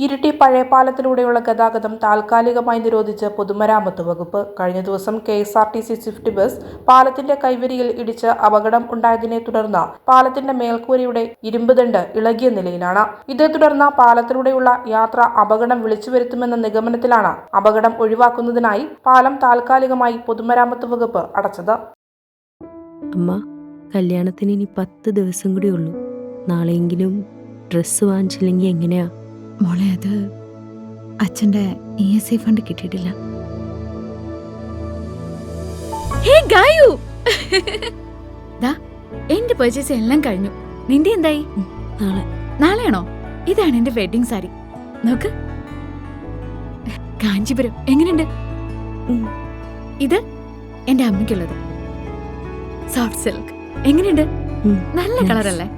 ഇരിട്ടി പഴയപാലത്തിലൂടെയുള്ള ഗതാഗതം താൽക്കാലികമായി നിരോധിച്ച് പൊതുമരാമത്ത് വകുപ്പ്. കഴിഞ്ഞ ദിവസം K S R T C Swift bus പാലത്തിന്റെ കൈവരിയിൽ ഇടിച്ച് അപകടം ഉണ്ടായതിനെ തുടർന്ന് പാലത്തിന്റെ മേൽക്കൂരയുടെ ഇരുമ്പുദണ്ട് ഇളകിയ നിലയിലാണ്. ഇതേ തുടർന്ന് പാലത്തിലൂടെയുള്ള യാത്ര അപകടം വിളിച്ചു വരുത്തുമെന്ന നിഗമനത്തിലാണ് അപകടം ഒഴിവാക്കുന്നതിനായി പാലം താൽക്കാലികമായി പൊതുമരാമത്ത് വകുപ്പ് അടച്ചത്. അമ്മ കല്യാണത്തിന് ഇനി പത്ത് ദിവസം കൂടി ഉള്ളൂ. നാളെയെങ്കിലും ഡ്രസ്സ് വാങ്ങിച്ചില്ലെങ്കിൽ എങ്ങനെയാ? മോളെ അത് അച്ഛന്റെ ഇ എസ് ഐ ഫണ്ട് കിട്ടിയിട്ടില്ല. ഹേ ഗായു! ദാ എന്റെ പർച്ചേസ് എല്ലാം കഴിഞ്ഞു. നിന്റെ എന്തായി? നാളെ. നാളെയാണോ? ഇതാണ് എന്റെ വെഡിങ് സാരി നോക്ക്. കാഞ്ചിപുരം. എങ്ങനെയുണ്ട്? ഇത് എന്റെ അമ്മയ്ക്കുള്ളത്. സോഫ്റ്റ് സിൽക്ക് എങ്ങനെയുണ്ട്? നല്ല nice.